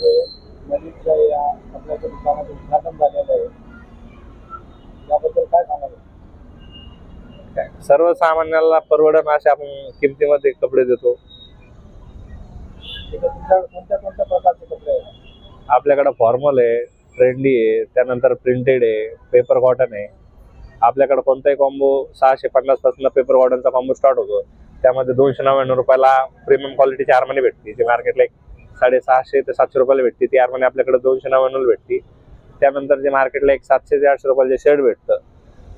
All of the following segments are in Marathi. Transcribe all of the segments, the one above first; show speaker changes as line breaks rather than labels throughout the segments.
जे नवीनच्या या दुकानाचं उद्घाटन झालेलं आहे याबद्दल काय सांगाल?
सर्वसामान्याला परवडण अशा आपण किमतीमध्ये कपडे देतो.
कोणत्या कोणत्या प्रकारचे कपडे आहेत?
आपल्याकडे फॉर्मल आहे ट्रेंडी आहे त्यानंतर प्रिंटेड आहे पेपर कॉटन आहे. आपल्याकडे कोणताही कॉम्बो सहाशे पन्नासपासून पेपर कॉटनचा कॉम्बो स्टार्ट होतो. त्यामध्ये दोनशे नव्याण्णव रुपयाला प्रीमियम क्वालिटीची आरमनी भेटते. जी मार्केटला एक साडेसहाशे ते सातशे रुपयाला भेटते. ती आरमनी आपल्याकडे दोनशे नव्याण्णव भेटते. त्यानंतर जे मार्केटला एक सातशे ते आठशे रुपयाला जे शर्ट भेटतं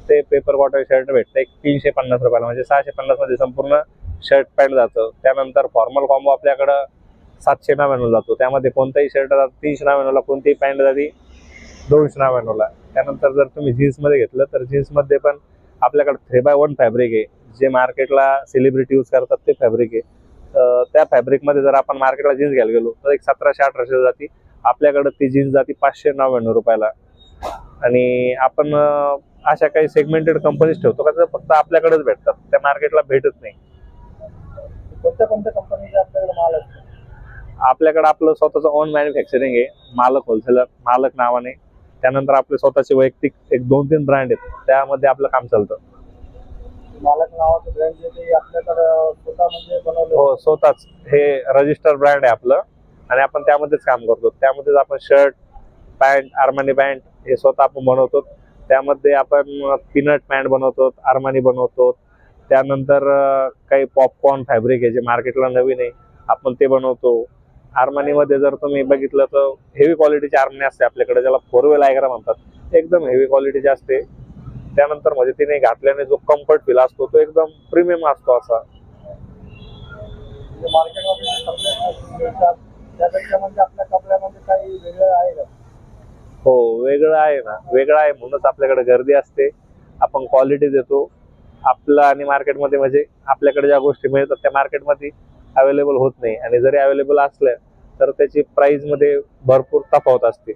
ते पेपर कॉटन शर्ट भेटतं. एक तीनशे पन्नास रुपयाला म्हणजे सहाशे पन्नासमध्ये संपूर्ण शर्ट पॅन्ट जातं. त्यानंतर फॉर्मल कॉम्बो आपल्याकडं सातशे नव्याण्णव जातो. त्यामध्ये कोणताही शर्ट जातो तीनशे नव्याण्णवला कोणतीही पॅन्ट जाती दोनशे नव्याण्णवला. त्यानंतर जर तुम्ही जीन्समध्ये घेतलं तर जीन्समध्ये पण आपल्याकडे थ्री बाय वन फॅब्रिक आहे. जे मार्केटला सेलिब्रिटी यूज करतात ते फॅब्रिक आहे. त्या फॅब्रिकमध्ये जर आपण मार्केटला जीन्स घ्यायला गेलो तर एक सतराशे अठराशे जाती. आपल्याकडे ती जीन्स जाती पाचशे नव्याण्णव रुपयाला. आणि आपण अशा काही सेगमेंटेड कंपनीज ठेवतो का त्या फक्त आपल्याकडेच भेटतात. त्या मार्केटला भेटत नाही.
कोणत्या कोणत्या कंपनीचे आपल्याकडे माल असतो
आपल्याकडे आपलं स्वतःचं ओन मॅन्युफॅक्चरिंग आहे. मालक होलसेलर मालक नावाने. त्यानंतर आपले स्वतःचे वैयक्तिक एक दोन तीन ब्रँड आहेत. त्यामध्ये आपलं काम चालतं.
मालक नावाचं ब्रँड
हो स्वतःच. हे रजिस्टर ब्रँड आहे आपलं. आणि आपण त्यामध्येच काम करतो. त्यामध्येच आपण शर्ट पॅन्ट आर्मानी पॅन्ट हे स्वतः आपण बनवतो. त्यामध्ये आपण पीनट पॅन्ट बनवतो आर्मानी बनवतो. त्यानंतर काही पॉपकॉर्न फॅब्रिक आहे जे मार्केटला नवीन आहे आपण ते बनवतो. आर्मानीमध्ये जर तुम्ही बघितलं तर हेवी क्वालिटीची आर्मनी असते आपल्याकडे ज्याला फोर वे लायग्रा म्हणतात. एकदम हेवी क्वालिटीची असते. त्यानंतर म्हणजे तिने घातल्याने जो कम्फर्ट फील असतो तो एकदम प्रीमियम असतो असा.
मार्केटमध्ये जे कपडे मिळतात त्यापेक्षा म्हणजे आपल्या कपड्यामध्ये काही वेगळं आहे का?
हो वेगळं आहे ना. वेगळं आहे म्हणूनच आपल्याकडे गर्दी असते. आपण क्वालिटी देतो. आपलं आणि मार्केटमध्ये म्हणजे आपल्याकडे ज्या गोष्टी मिळतात त्या मार्केटमध्ये अवेलेबल होत नाही. आणि जरी अवेलेबल असल्या तर त्याची प्राइसमध्ये भरपूर तफावत असते.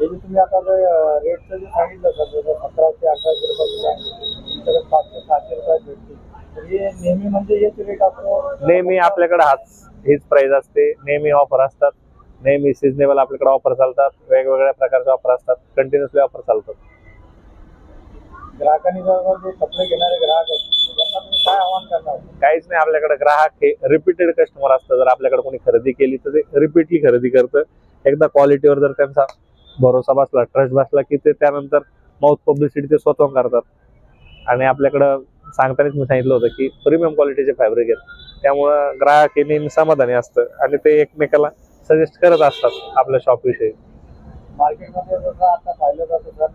हे जे तुम्ही आता जे रेटचं जे सांगितलं सतराशे अठराशे पाचशे सहाशे नेहमी म्हणजे हेच रेट असतो
नेहमी आपल्याकडे हाच हीच प्राइस असते. नेहमी ऑफर असतात. नेहमी सिजनेबल आपल्याकडे ऑफर चालतात. वेगवेगळ्या प्रकारच्या ऑफर असतात. कंटिन्युअसली ऑफर चालतात.
ग्राहकांनी जर जे कपडे घेणारे ग्राहक आहेत त्यांना तुम्ही काय आव्हान करणार?
काहीच नाही आपल्याकडे ग्राहक हे रिपीटेड कस्टमर असतं जर आपल्याकडे कोणी खरेदी केली तर ते रिपीटली खरेदी करतं. एकदा क्वालिटीवर जर त्यांचा भरोसा बसला ट्रस्ट बसला की ते त्यानंतर माउथ पब्लिसिटी ते स्वतः करतात. आणि आपल्याकडं सांगतानाच मी सांगितलं होतं की प्रीमियम क्वालिटीचे फॅब्रिक आहेत. त्यामुळं ग्राहक हे नेहमी समाधानी असतं आणि ते एकमेकाला सजेस्ट करत असतात आपल्या शॉपविषयी
मार्केटमध्ये जसं आता पाहिलं जातं सर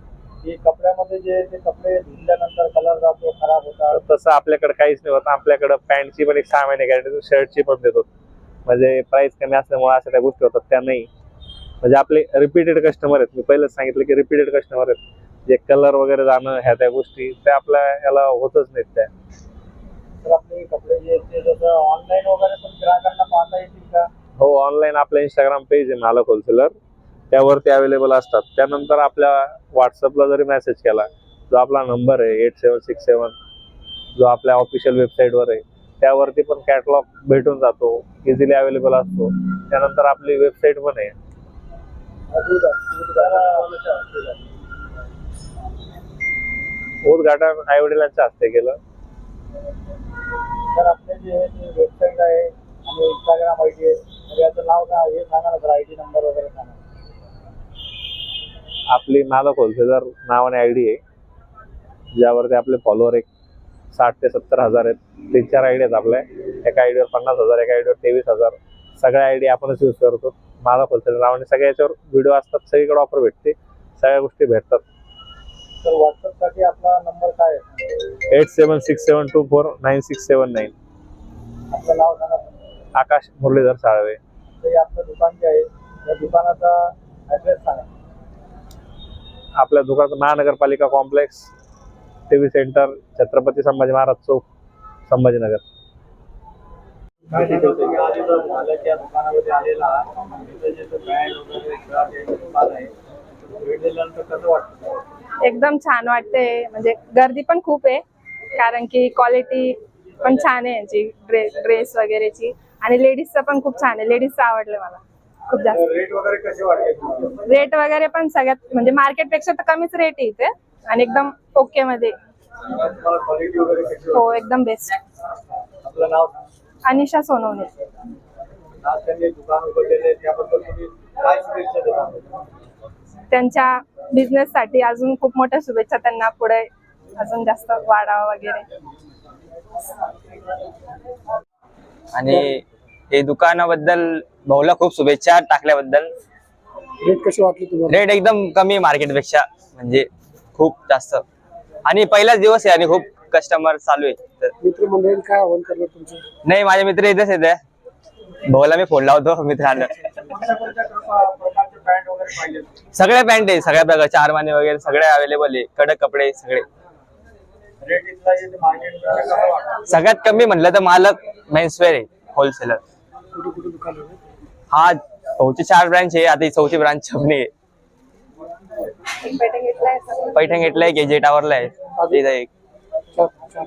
की कपड्यामध्ये जे ते कपडे धुतल्यानंतर कलर जातो खराब होतात.
तसं आपल्याकडे काहीच नाही होत. आपल्याकडं पॅन्टची पण एक सहा महिने गॅरंटी शर्टची पण देतो. म्हणजे प्राइस कमी असल्यामुळे अशा त्या गोष्टी होतात त्या नाही. म्हणजे आपले रिपीटेड कस्टमर आहेत. मी पहिलेच सांगितलं की रिपीटेड कस्टमर आहेत. जे कलर वगैरे जाणं ह्या त्या गोष्टी त्या आपल्या याला होतच नाहीत त्या.
ऑनलाईन वगैरे पण ग्राहकांना पाहता येतील का?
हो ऑनलाईन आपलं इंस्टाग्राम पेज आहे मालक होलसेलर त्यावरती अवेलेबल असतात. त्यानंतर आपल्या व्हॉट्सअपला जरी मेसेज केला जो आपला नंबर आहे एट सेवन सिक्स सेवन जो आपल्या ऑफिशियल वेबसाईटवर आहे त्यावरती पण कॅटलॉग भेटून जातो इझिली अवेलेबल असतो. त्यानंतर आपली वेबसाईट पण आहे. उद्घाटन आई वडिलांच्या हस्ते केलं.
तर आपले जे वेबसाईट आहे आणि इंस्टाग्राम आय डी आहे याचं नाव काय हे सांगा ना सर आय डी नंबर वगैरे सांगा.
आपली मालक होलसेलर नावाने आय डी आहे. ज्यावरती आपले फॉलोअर एक साठ ते सत्तर हजार आहेत. तीन चार आय डी आहेत आपल्या एका आय डीवर पन्नास हजार एका आय डीवर तेवीस हजार. सगळ्या आय डी आपणच यूज करतो. मालक होलसेलर नावाने सगळ्या याच्यावर व्हिडिओ असतात. सगळीकडे ऑफर भेटते. सगळ्या गोष्टी भेटतात.
तर व्हॉट्सअपसाठी आपला नंबर काय आहे?
Eight seven six seven two four nine six seven nine.
आपलं नाव सांगा.
आकाश मुरलीधर साळवे.
ते आपलं दुकान जे आहे त्या दुकानाचा ॲड्रेस सांगा.
आपल्या दुकानाचं महानगरपालिका complex T V centre Chhatrapati Sambhaji Maharaj Chowk Sambhajinagar.
काय सांगाल तुम्ही आज इथं मालक या दुकानामध्ये आलेला आहात तिथं जे ब्रँड वगैरे शर्ट आहे दुकान आहे भेट दिल्यानंतर कसं वाटतं?
एकदम छान वाटते. म्हणजे गर्दी पण खूप आहे कारण की क्वालिटी पण छान आहे यांची ड्रेस ड्रेस वगैरेची. आणि लेडीजचं पण खूप छान आहे. लेडीजचं आवडलं मला. खूप जास्त.
रेट वगैरे
पण सगळ्यात म्हणजे मार्केटपेक्षा तर कमीच रेट आहे इथे. आणि एकदम ओके मध्ये. हो एकदम बेस्ट
वाटते आपलं नाव?
अनिशा सोनवणे. त्यांच्या बिझनेस साठी अजून खूप मोठ्या शुभेच्छा त्यांना पुढे अजून जास्त वाढावा वगैरे.
आणि हे दुकानाबद्दल भाऊला खूप शुभेच्छा टाकल्याबद्दल.
रेट कशी वाटली तुम्हाला?
रेट एकदम कमी मार्केटपेक्षा म्हणजे खूप जास्त. आणि पहिलाच दिवस आहे आणि खूप कस्टमर चालू आहे तर
मित्रमंडळींनी काय आव्हान करणार तुमचं?
नाही माझे मित्र इथेच येते भाऊला मी फोन लावतो मित्रांना. सगळ्या पॅन्ट आहे सगळ्या प्रकारचे आरमाने वगैरे सगळे अवेलेबल आहे कडक कपडे सगळे. सगळ्यात कमी म्हणलं तर मालक मेन्सवेअर आहे होलसेलर हा भाऊची चार ब्रांच आहे आता चौथी ब्रांच छपणी आहे. पैठण गेटला आहे केजे टावरला आहे. एक.
चार चार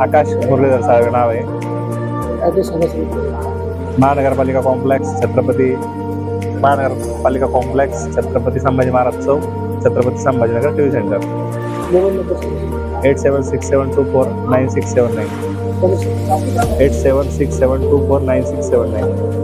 आकाश मुरलीधर साहेब नाव आहे. महानगरपालिका कॉम्प्लेक्स छत्रपती महानगरपालिका complex Chhatrapati Sambhaji Maharaj Chowk Chhatrapati Sambhajinagar T V centre. Eight seven six seven two four nine six seven nine. Eight seven six seven two four nine six seven nine.